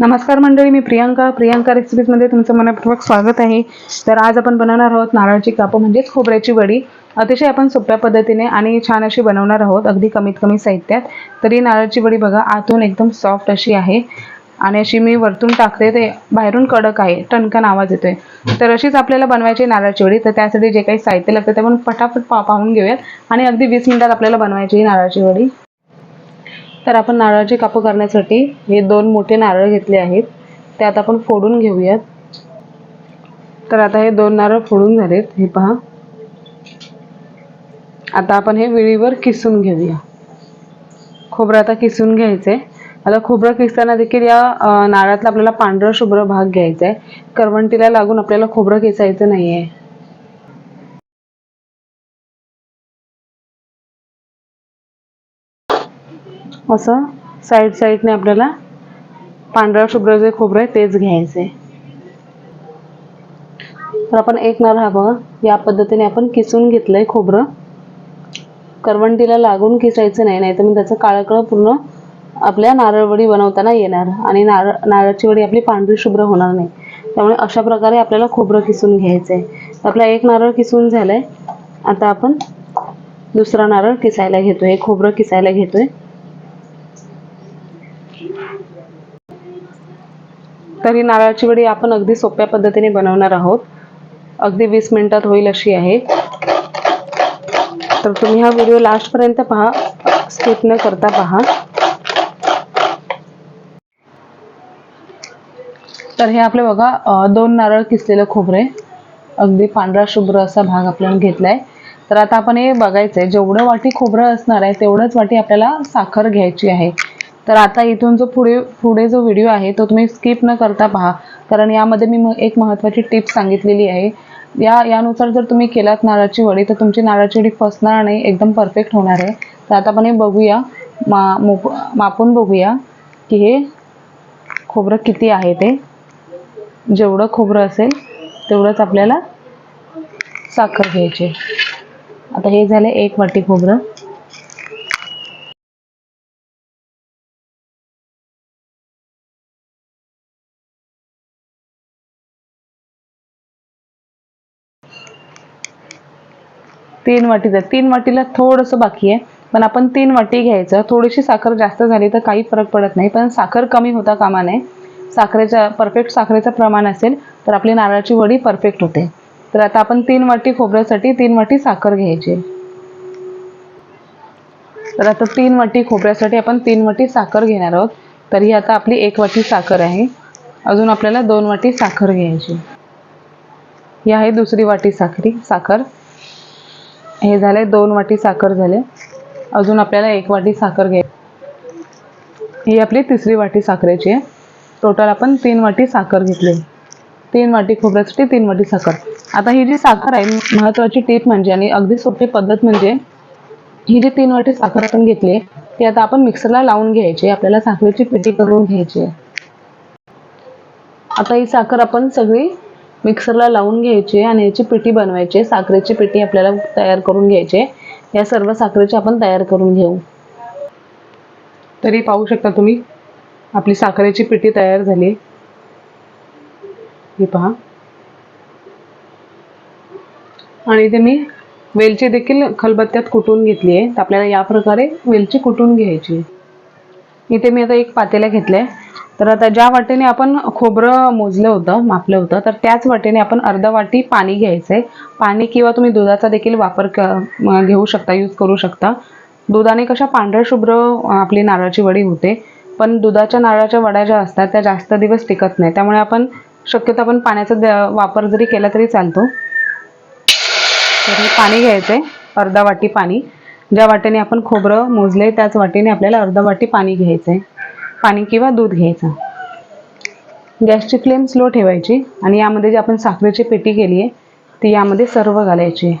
नमस्कार मंडळी मी प्रियांका. प्रियांका रेसिपीजमध्ये तुमचं मनपूर्वक स्वागत आहे. तर आज आपण बनवणार आहोत नारळाची कापं म्हणजेच खोबऱ्याची वडी. अतिशय आपण सोप्या पद्धतीने आणि छान अशी बनवणार आहोत अगदी कमीत कमी साहित्यात. तर ही नारळाची वडी बघा आतून एकदम सॉफ्ट अशी आहे. आणि अशी मी वरतून टाकते ते बाहेरून कडक आहे टणकन आवाज येतोय. तर अशीच आपल्याला बनवायची नारळाची वडी. तर त्यासाठी जे काही साहित्य लागतं ते आपण पटापट पा पाहून घेऊयात. आणि अगदी वीस मिनिटात आपल्याला बनवायची ही नारळाची वडी. तर आपण नारळाची कापं करण्यासाठी हे दोन मोठे नारळ घेतले आहेत. त्यात आपण फोडून घेऊयात. तर आता हे दोन नारळ फोडून झालेत. हे पहा. आता आपण हे विळीवर किसून घेऊया. खोबरं आता किसून घ्यायचंय. आता खोबरं किसताना देखील या नारळातला आपल्याला पांढरा शुभ्र भाग घ्यायचा आहे करवंटीला लागून आपल्याला खोबरं किसायचं आहे असं साईड साईडने आपल्याला पांढरा शुभ्र जे खोबरं आहे तेच घ्यायचे तर आपण एक नारळ हा बघा या पद्धतीने आपण किसून घेतलंय खोबरं. करवंटीला लागून किसायचं नाही नाही तर मग त्याचं काळकळं पूर्ण आपल्या नारळवडी बनवताना येणार आणि नारळ नारळाची वडी आपली पांढरी शुभ्र होणार नाही. त्यामुळे अशा प्रकारे आपल्याला खोबरं किसून घ्यायचं आहे आपला एक नारळ किसून झालाय. आता आपण दुसरा नारळ किसायला घेतोय हे खोबरं किसायला घेतोय. तर ही नारळाची वडी आपण अगदी सोप्या पद्धतीने बनवणार आहोत. अगदी वीस मिनिटात होईल अशी आहे. तर तुम्ही हा व्हिडिओ लास्टपर्यंत पहा स्किप न करता पहा. तर हे आपले बघा दोन नारळ किसलेलं खोबरे. अगदी पांढरा शुभ्र असा भाग आपल्याला घेतलाय. तर आता आपण हे बघायचंय जेवढं वाटी खोबरं असणार आहे तेवढंच वाटी आपल्याला साखर घ्यायची आहे. तर आता इथून जो पुढे पुढे जो व्हिडिओ आहे तो तुम्ही स्किप न करता पहा. कारण यामध्ये मी म- एक महत्त्वाची टिप सांगितलेली आहे. या यानुसार जर तुम्ही केलात नारळाची वडी तर तुमची नारळाची वडी फसणार नाही एकदम परफेक्ट होणार आहे. तर आता आपण हे बघूया. मा मापून बघूया की हे खोबरं किती आहे ते. जेवढं खोबरं असेल तेवढंच आपल्याला साखर घ्यायची आता हे झाले एक वाटी खोबरं. तीन वाटीचं तीन वाटीला थोडंसं बाकी आहे. पण आपण तीन वाटी घ्यायचं. थोडीशी साखर जास्त झाली तर काही फरक पडत नाही. पण साखर कमी होता कामा नये साखरेचा परफेक्ट साखरेचं प्रमाण असेल तर आपली नारळाची वडी परफेक्ट होते. तर आता आपण तीन वाटी खोबऱ्यासाठी तीन वाटी साखर घ्यायची. तर आता तीन वाटी खोबऱ्यासाठी आपण तीन वाटी साखर घेणार आहोत. तर ही आता आपली एक वाटी साखर आहे. अजून आपल्याला दोन वाटी साखर घ्यायची. ही आहे दुसरी वाटी साखरी साखर. हे झाले दोन वाटी साखर झाले. अजून आपल्याला एक वाटी साखर घ्याय ही आपली तिसरी वाटी साखरेची आहे. टोटल आपण तीन वाटी साखर घेतली. तीन वाटी खोबऱ्यासाठी तीन वाटी साखर. आता ही जी साखर आहे महत्त्वाची टीप म्हणजे आणि अगदी सोपी पद्धत म्हणजे ही जी तीन वाटी साखर आपण घेतली ती आता आपण मिक्सरला लावून घ्यायची. आपल्याला साखरेची पेटी करून घ्यायची आता ही साखर आपण सगळी मिक्सरला लावून घ्यायची आणि याची पिठी बनवायची आहे. साखरेची पिठी आपल्याला तयार करून घ्यायची आहे. या सर्व साखरेची आपण तयार करून घेऊ तरी पाहू शकता तुम्ही आपली साखरेची पिठी तयार झाली हे पहा आणि इथे मी वेलची देखील खलबत्त्यात कुटून घेतली आहे तर आपल्याला या प्रकारे वेलची कुटून घ्यायची आहे. इथे मी आता एक पातेला घेतलंय तर आता ज्या वाटेने आपण खोबरं मोजलं होतं मापलं होतं तर त्याच वाटेने आपण अर्धा वाटी पाणी घ्यायचंय. पाणी किंवा तुम्ही दुधाचा देखील वापर क घेऊ शकता यूज करू शकता. दुधाने कशा पांढऱ्या शुभ्र आपली नारळाची वडी होते. पण दुधाच्या नारळाच्या वड्या ज्या असतात त्या जास्त दिवस टिकत नाही त्यामुळे आपण शक्यतो आपण पाण्याचा द- वापर जरी केला तरी चालतो. तर हे पाणी आहे अर्धा वाटी पाणी. ज्या वाटेने आपण खोबरं मोजले त्याच वाटेने आपल्याला अर्धा वाटी पाणी घ्यायचंय. पाणी किंवा दूध घ्यायचं. गॅसची फ्लेम स्लो ठेवायची आणि यामध्ये जी आपण साखरेची पेटी केली आहे ती यामध्ये सर्व घालायची.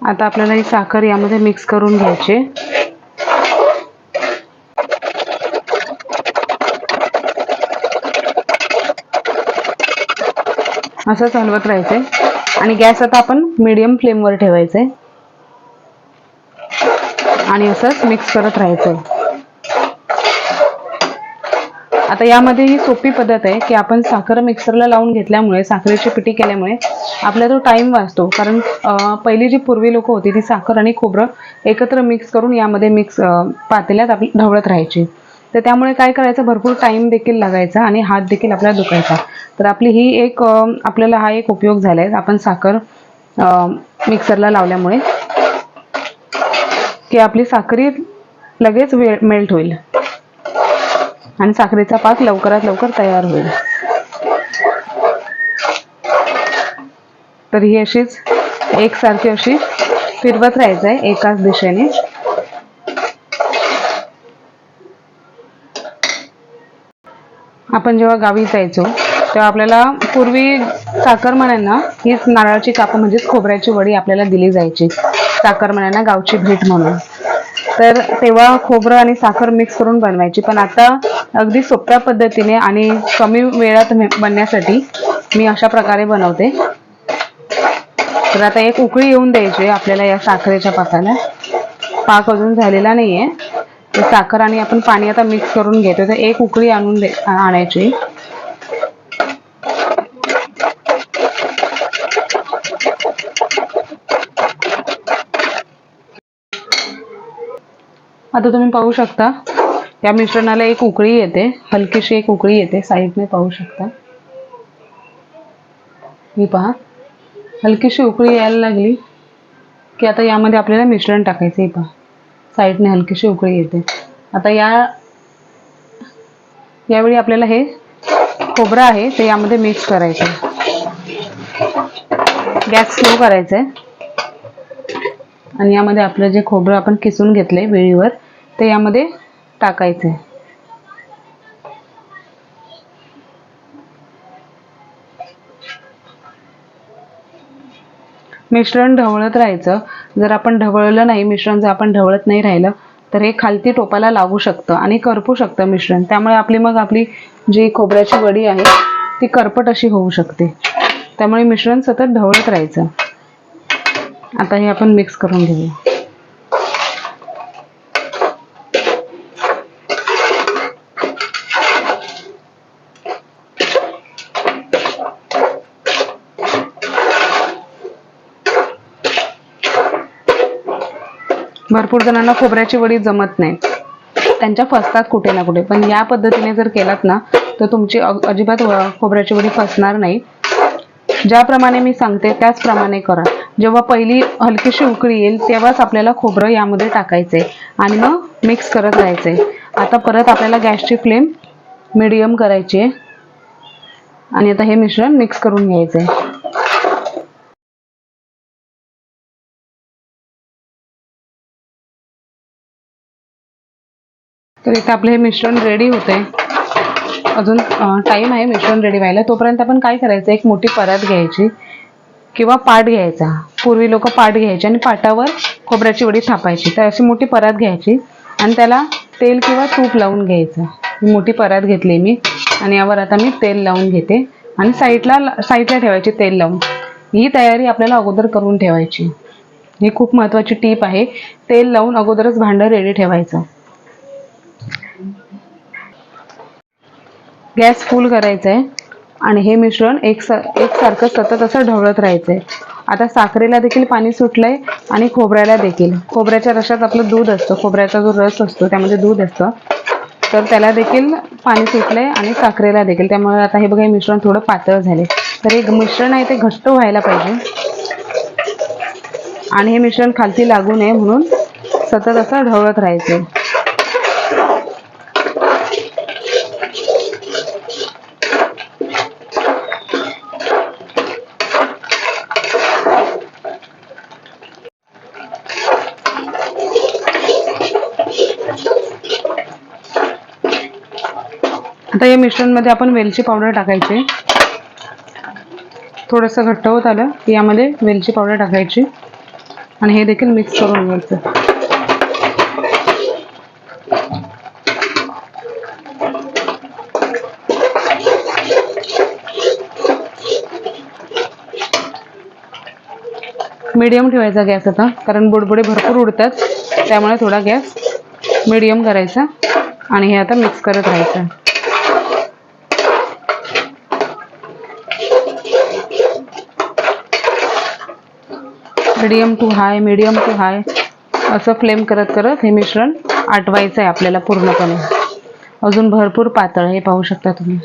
आता आपल्याला ही साखर यामध्ये मिक्स करून घ्यायची. असंच हलवत राहायचंय. आणि गॅस आता आपण मिडियम फ्लेमवर ठेवायचं आहे आणि असंच मिक्स करत राहायचं. आहे आता यामध्ये ही सोपी पद्धत आहे की आपण साखर मिक्सरला लावून घेतल्यामुळे साखरेची पिठी केल्यामुळे आपला तो टाइम वाचतो. कारण पहिली जी पूर्वी लोक होती ती साखर आणि खोबरं एकत्र मिक्स करून यामध्ये मिक्स पातेल्यात आपली ढवळत राहायची. तर त्यामुळे काय करायचं भरपूर टाइम देखील लागायचा आणि हात देखील आपला दुखायचा. तर आपली ही एक आपल्याला हा एक उपयोग झालाय. आपण साखर मिक्सरला लावल्यामुळे की आपली साखरी लगेच मेल्ट होईल. आणि साखरेचा पाक लवकरात लवकर तयार होईल. तर ही अशीच एकसारखी अशी फिरवत राहायचं आहे एकाच दिशेने. आपण जेव्हा गावी जायचो तेव्हा आपल्याला पूर्वी चाकरमान्यांना हीच नारळाची काप म्हणजेच खोबऱ्याची वडी आपल्याला दिली जायची. चाकरमान्यांना गावची भेट म्हणून. तर तेव्हा खोबरं आणि साखर मिक्स करून बनवायची. पण आता अगदी सोप्या पद्धतीने आणि कमी वेळात बनण्यासाठी मी अशा प्रकारे बनवते. तर आता एक उकळी येऊन द्यायची आपल्याला या साखरेच्या पाकाला. पाक अजून झालेला नाहीये. साखर आणि आपण पाणी आता मिक्स करून घेतो तर एक उकळी आणून दे आणायची. आता तुम्ही पाहू शकता या मिश्रणाला एक उकळी येते. हलकीशी एक उकळी येते. साईडने पाहू शकता. ही पहा. हलकीशी उकळी यायला लागली की आता यामध्ये आपल्याला मिश्रण टाकायचं हे पहा. साईडने हलकीशी उकळी येते. आता या यावेळी आपल्याला हे खोबरं आहे ते यामध्ये मिक्स करायचं आहे गॅस स्लो करायचा आहे आणि यामध्ये आपलं जे खोबरं आपण किसून घेतलंय वेळीवर ते यामध्ये टाकायचं आहे मिश्रण ढवळत राहायचं. जर आपण ढवळलं नाही मिश्रण जर आपण ढवळत नाही राहिलं तर हे खालती टोपाला लागू शकतं आणि करपू शकतं मिश्रण. त्यामुळे आपली मग आपली जी खोबऱ्याची वडी आहे ती करपट अशी होऊ शकते. त्यामुळे मिश्रण सतत ढवळत राहायचं. आता हे आपण मिक्स करून घेऊया. भरपूर जणांना खोबऱ्याची वडी जमत नाही. त्यांच्या फसतात कुठे ना कुठे. पण या पद्धतीने जर केलात ना तर तुमची अजिबात खोबऱ्याची वडी फसणार नाही. ज्याप्रमाणे मी सांगते त्याचप्रमाणे करा. जेव्हा पहिली हलकीशी उकळी येईल तेव्हाच आपल्याला खोबरं यामध्ये टाकायचंय. आणि मग मिक्स करत राहायचंय. आता परत आपल्याला गॅसची फ्लेम मिडियम करायची आहे आणि आता हे मिश्रण मिक्स करून घ्यायचंय. तर इथे आपलं हे मिश्रण रेडी होते अजून टाईम आहे मिश्रण रेडी व्हायला. तोपर्यंत आपण काय करायचं? एक मोठी परात घ्यायची किंवा पाट घ्यायचा. पूर्वी लोक पाट घ्यायचे आणि पाटावर खोबऱ्याची वडी थापायची. तर अशी मोठी परत घ्यायची आणि त्याला तेल किंवा तूप लावून घ्यायचं. मोठी परात घेतली मी आणि यावर आता मी तेल लावून घेते आणि साईडला साईडला ठेवायची तेल लावून. ही तयारी आपल्याला अगोदर करून ठेवायची. ही खूप महत्त्वाची टीप आहे. तेल लावून अगोदरच भांडं रेडी ठेवायचं. गॅस फुल करायचा आहे आणि हे मिश्रण एक स एकसारखं सतत असं ढवळत राहायचं आहे आता साखरेला देखील पाणी सुटलंय आणि खोबऱ्याला देखील. खोबऱ्याच्या रशात आपलं दूध असतं. खोबऱ्याचा जो रस असतो त्यामध्ये दूध असतं. तर त्याला देखील पाणी सुटलंय आणि साखरेला देखील. त्यामुळे आता हे बघा हे मिश्रण थोडं पातळ झाले तर हे मिश्रण आहे ते घट्ट व्हायला पाहिजे. आणि हे मिश्रण खालती लागू नये म्हणून सतत असं ढवळत राहायचं आता या मिश्रणमध्ये आपण वेलची पावडर टाकायची. थोडंसं घट्ट होत आलं की यामध्ये वेलची पावडर टाकायची. आणि हे देखील मिक्स करून घ्यायचं. मीडियम ठेवायचा गॅस आता कारण बुडबुडे भरपूर उडतात त्यामुळे थोडा गॅस मीडियम करायचा. आणि हे आता मिक्स करत राहायचं. Medium to high medium to high असं फ्लेम करत करत हे मिश्रण आटवायचं आहे आपल्याला पूर्णपणे. अजून भरपूर पातळ हे पाहू शकता तुम्ही.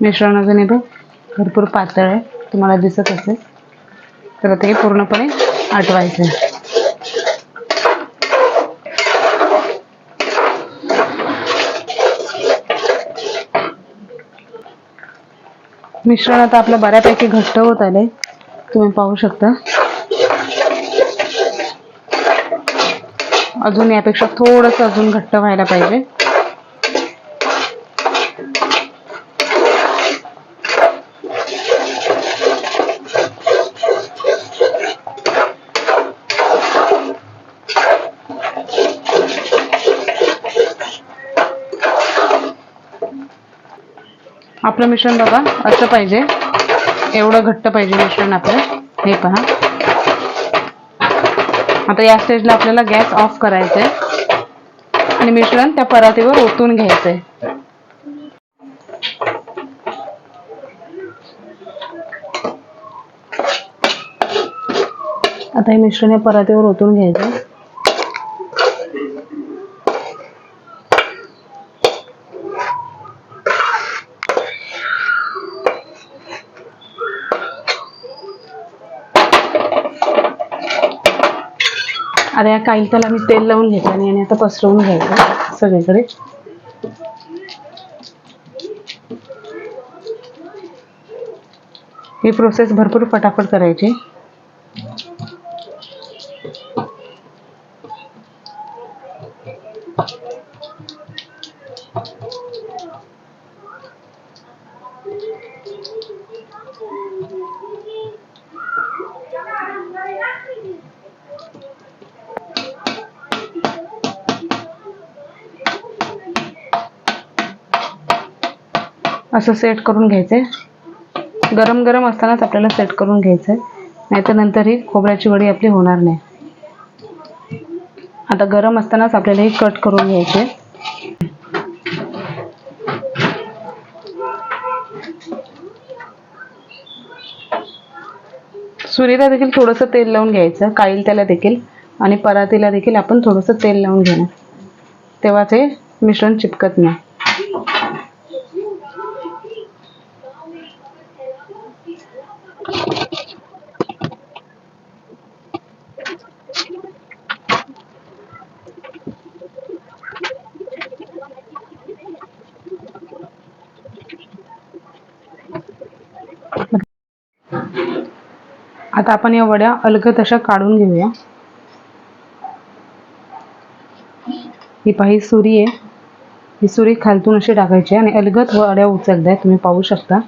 मिश्रण अजून हे बघ भरपूर पातळ आहे तुम्हाला दिसत असेल. तर आता हे पूर्णपणे आटवायचं आहे मिश्रण आता आपलं बऱ्यापैकी घट्ट होत आले तुम्ही पाहू शकता. अजून यापेक्षा थोडस अजून घट्ट व्हायला पाहिजे. आपलं मिश्रण बघा असं पाहिजे. एवढं घट्ट पाहिजे मिश्रण आपलं. हे पहा. आता या स्टेजला आपल्याला गॅस ऑफ करायचा आहे आणि मिश्रण त्या परातीवर ओतून घ्यायचंय. आता हे मिश्रण या परातीवर ओतून घ्यायचं आता या काहीताला मी तेल लावून घेतलं आणि याने आता पसरवून घ्यायचं सगळीकडे. ही प्रोसेस भरपूर फटाफट करायची. असं सेट करून घ्यायचंय. गरम गरम असतानाच आपल्याला सेट करून घ्यायचं आहे नाहीतर नंतर ही खोबऱ्याची वडी आपली होणार नाही. आता गरम असतानाच आपल्याला ही कट करून घ्यायचे सुरीला देखील थोडंसं तेल लावून घ्यायचं. काईल त्याला देखील. आणि परातीला देखील आपण थोडंसं तेल लावून घेणार. तेव्हा ते मिश्रण चिपकत नाही. आता आपण या वड्या अलगद अशा काढून घेऊया. ही पाही सुरी आहे. ही सुरी खालतून अशी टाकायची आहे आणि अलगद वड्या उचलताय तुम्ही पाहू शकता.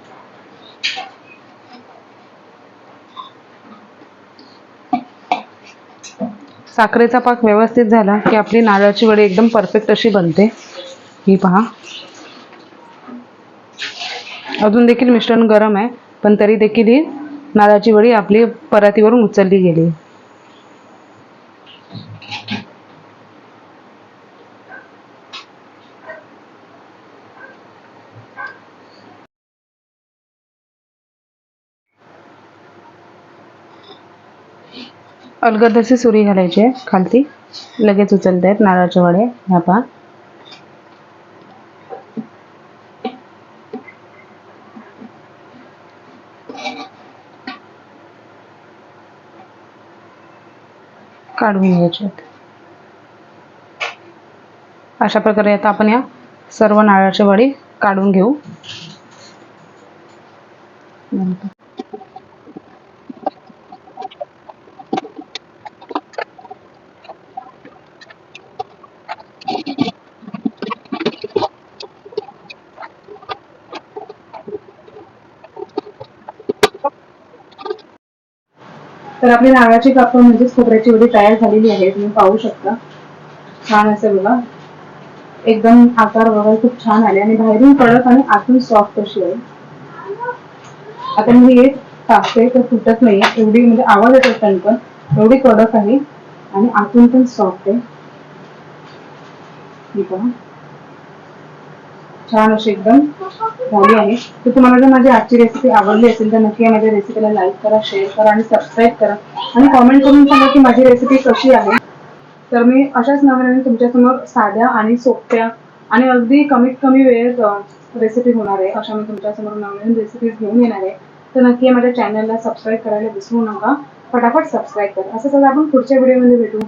साखरेचा पाक व्यवस्थित झाला की आपली नारळाची वडी एकदम परफेक्ट अशी बनते. ही पहा. अजून देखील मिश्रण गरम आहे पण तरी देखील ही नारळाची वडी आपली परातीवरून उचलली गेली. अलगद अशी सुरी घालायची खालती. लगेच उचलत आहेत नारळाच्या वड्या ह्या पहा. काढून घ्यायचे अशा प्रकारे आता आपण या सर्व नारळाच्या वडी काढून घेऊ. तर आपली नारळाची कापड म्हणजेच खोबऱ्याची वडी तयार झालेली आहे तुम्ही पाहू शकता. छान असेल बघा. एकदम आकार वगैरे खूप छान आले आणि बाहेरून कडक आणि आतून सॉफ्ट अशी आहे. आता मी हे टाकते तर तुटत नाही एवढी म्हणजे आवाज येतो पण पण एवढी कडक आहे आणि आतून पण सॉफ्ट आहे. ही छान अशी एकदम झाली आहे. तर तुम्हाला जर माझी आजची रेसिपी आवडली असेल तर नक्की माझ्या रेसिपीला लाईक करा शेअर करा आणि सबस्क्राईब करा. आणि कॉमेंट करून सांगा की माझी रेसिपी कशी आहे. तर मी अशाच नवीन तुमच्यासमोर साध्या आणि सोप्या आणि अगदी कमीत कमी वेळेत रेसिपी होणार आहे. अशा मी तुमच्यासमोर नवीन रेसिपीज घेऊन येणार आहे. तर नक्की माझ्या चॅनलला सबस्क्राईब करायला विसरू नका. फटाफट सबस्क्राईब करा. असं सगळं आपण पुढच्या व्हिडिओमध्ये भेटू.